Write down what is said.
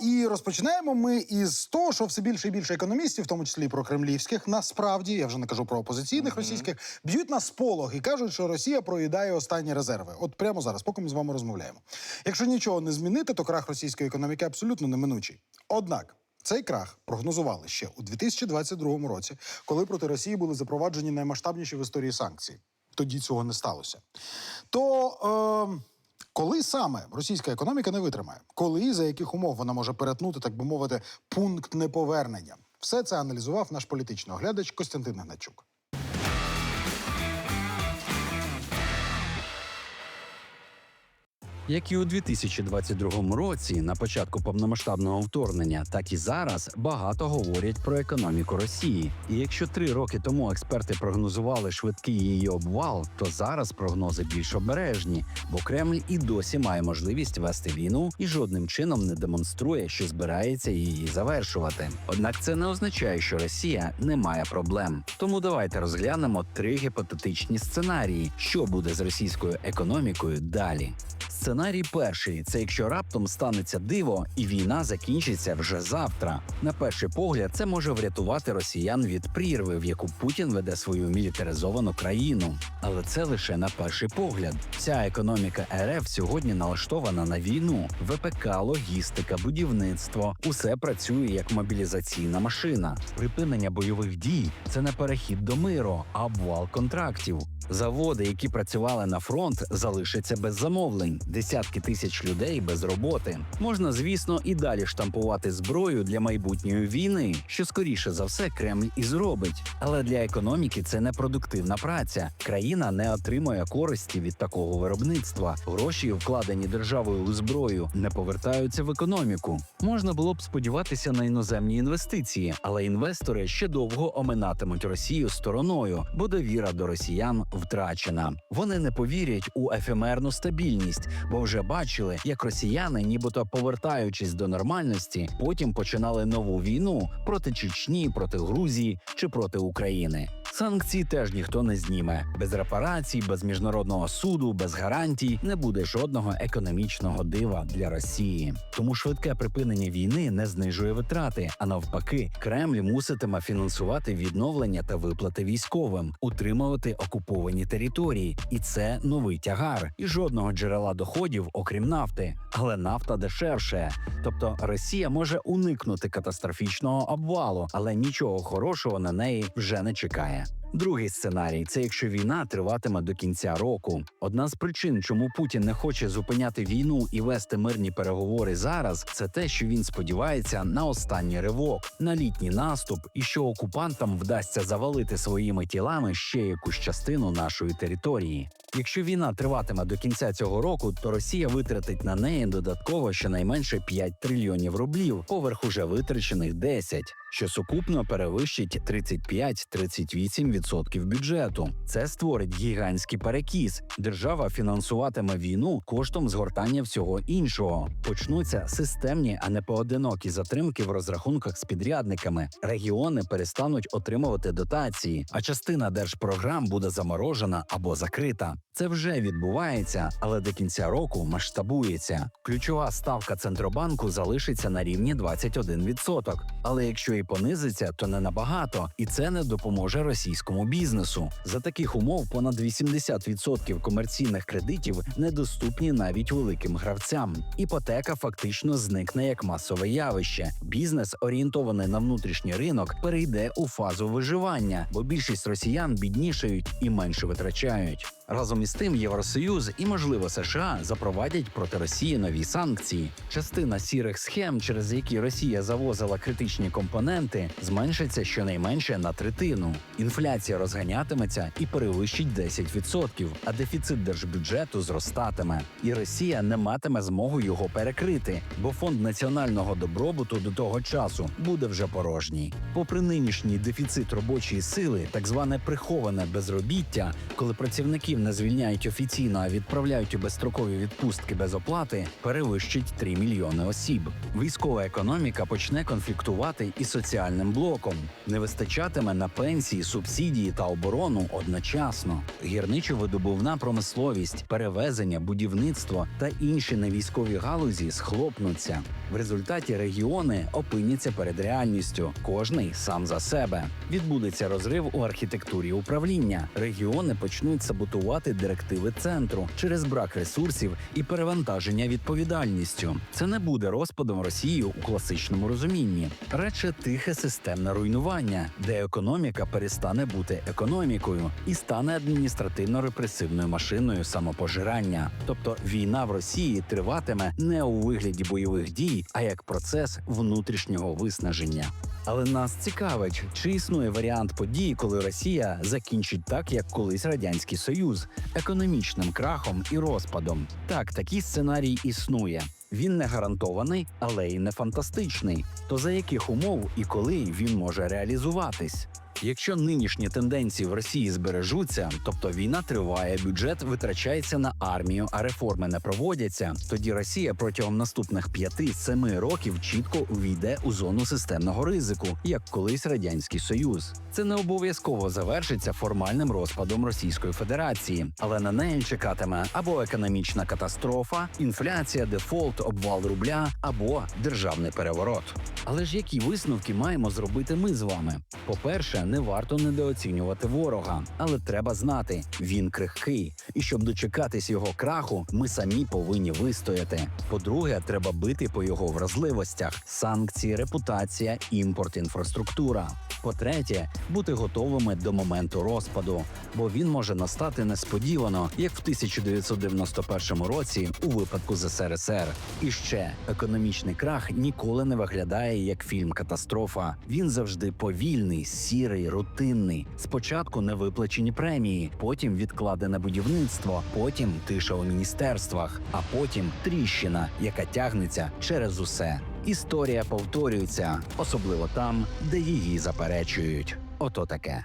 І розпочинаємо ми із того, що все більше і більше економістів, в тому числі і про кремлівських, насправді я вже не кажу про опозиційних російських, б'ють на сполох і кажуть, що Росія проїдає останні резерви. От прямо зараз, поки ми з вами розмовляємо. Якщо нічого не змінити, то крах російської економіки абсолютно неминучий. Однак. Цей крах прогнозували ще у 2022 році, коли проти Росії були запроваджені наймасштабніші в історії санкції. Тоді цього не сталося. То е, коли саме російська економіка не витримає, коли за яких умов вона може перетнути, так би мовити, пункт неповернення, все це аналізував наш політичний оглядач Костянтин Гначук. Як і у 2022 році, на початку повномасштабного вторгнення, так і зараз багато говорять про економіку Росії. І якщо три роки тому експерти прогнозували швидкий її обвал, то зараз прогнози більш обережні, бо Кремль і досі має можливість вести війну і жодним чином не демонструє, що збирається її завершувати. Однак це не означає, що Росія не має проблем. Тому давайте розглянемо три гіпотетичні сценарії, що буде з російською економікою далі. Сценарій перший це якщо раптом станеться диво, і війна закінчиться вже завтра. На перший погляд, це може врятувати росіян від прірви, в яку Путін веде свою мілітаризовану країну. Але це лише на перший погляд. Вся економіка РФ сьогодні налаштована на війну. ВПК, логістика, будівництво усе працює як мобілізаційна машина. Припинення бойових дій це не перехід до миру, а обвал контрактів. Заводи, які працювали на фронт, залишаться без замовлень. Десятки тисяч людей без роботи. Можна, звісно, і далі штампувати зброю для майбутньої війни, що скоріше за все Кремль і зробить. Але для економіки це не продуктивна праця. Країна не отримує користі від такого виробництва. Гроші, вкладені державою у зброю, не повертаються в економіку. Можна було б сподіватися на іноземні інвестиції, але інвестори ще довго оминатимуть Росію стороною, бо довіра до росіян втрачена. Вони не повірять у ефемерну стабільність, бо вже бачили, як росіяни, нібито повертаючись до нормальності, потім починали нову війну проти Чечні, проти Грузії чи проти України. Санкції теж ніхто не зніме. Без репарацій, без міжнародного суду, без гарантій не буде жодного економічного дива для Росії. Тому швидке припинення війни не знижує витрати, а навпаки, Кремль муситиме фінансувати відновлення та виплати військовим, утримувати окуповані території, і це новий тягар. І жодного джерела доходів, окрім нафти. Але нафта дешевше. Тобто Росія може уникнути катастрофічного обвалу, але нічого хорошого на неї вже не чекає. podcast. Другий сценарій це якщо війна триватиме до кінця року. Одна з причин, чому Путін не хоче зупиняти війну і вести мирні переговори зараз, це те, що він сподівається на останній ривок, на літній наступ, і що окупантам вдасться завалити своїми тілами ще якусь частину нашої території. Якщо війна триватиме до кінця цього року, то Росія витратить на неї додатково щонайменше 5 трильйонів рублів, поверх уже витрачених 10, що сукупно перевищить 35-38% бюджету. Це створить гігантський перекіс. Держава фінансуватиме війну коштом згортання всього іншого. Почнуться системні, а не поодинокі затримки в розрахунках з підрядниками. Регіони перестануть отримувати дотації, а частина держпрограм буде заморожена або закрита. Це вже відбувається, але до кінця року масштабується. Ключова ставка центробанку залишиться на рівні 21%. Але якщо і понизиться, то не набагато, і це не допоможе російському бізнесу. За таких умов понад 80% комерційних кредитів недоступні навіть великим гравцям. Іпотека фактично зникне як масове явище. Бізнес, орієнтований на внутрішній ринок, перейде у фазу виживання, бо більшість росіян біднішають і менше витрачають. Разом із тим, Євросоюз і, можливо, США запровадять проти Росії нові санкції. Частина сірих схем, через які Росія завозила критичні компоненти, зменшиться щонайменше на третину. Інфляція розганятиметься і перевищить 10%, а дефіцит держбюджету зростатиме. І Росія не матиме змогу його перекрити, бо фонд національного добробуту до того часу буде вже порожній. Попри нинішній дефіцит робочої сили, так зване приховане безробіття, коли працівників не звільняють офіційно, а відправляють у безстрокові відпустки без оплати, перевищить 3 мільйони осіб. Військова економіка почне конфліктувати із соціальним блоком. Не вистачатиме на пенсії, субсидії та оборону одночасно. Гірничо-видобувна промисловість, перевезення, будівництво та інші невійськові галузі схлопнуться. В результаті регіони опиняться перед реальністю. Кожний сам за себе. Відбудеться розрив у архітектурі управління. Регіони почнуть саботувати директиви центру через брак ресурсів і перевантаження відповідальністю. Це не буде розпадом Росії у класичному розумінні, радше тихе системне руйнування, де економіка перестане бути економікою і стане адміністративно-репресивною машиною самопожирання. Тобто війна в Росії триватиме не у вигляді бойових дій, а як процес внутрішнього виснаження. Але нас цікавить, чи існує варіант подій, коли Росія закінчить так, як колись радянський Союз, економічним крахом і розпадом. Так, такий сценарій існує. Він не гарантований, але й не фантастичний. То за яких умов і коли він може реалізуватись? Якщо нинішні тенденції в Росії збережуться, тобто війна триває, бюджет витрачається на армію, а реформи не проводяться, тоді Росія протягом наступних 5-7 років чітко увійде у зону системного ризику, як колись радянський союз. Це не обов'язково завершиться формальним розпадом Російської Федерації, але на неї чекатиме або економічна катастрофа, інфляція, дефолт, обвал рубля, або державний переворот. Але ж які висновки маємо зробити ми з вами? По-перше, не варто недооцінювати ворога, але треба знати, він крихкий, і щоб дочекатись його краху, ми самі повинні вистояти. По-друге, треба бити по його вразливостях: санкції, репутація, імпорт, інфраструктура. По-третє, бути готовими до моменту розпаду, бо він може настати несподівано, як в 1991 році у випадку з СРСР. І ще економічний крах ніколи не виглядає як фільм катастрофа. Він завжди повільний, сірий, рутинний. Спочатку невиплачені премії, потім відкладене будівництво, потім тиша у міністерствах, а потім тріщина, яка тягнеться через усе. Історія повторюється, особливо там, де її заперечують. Ото таке.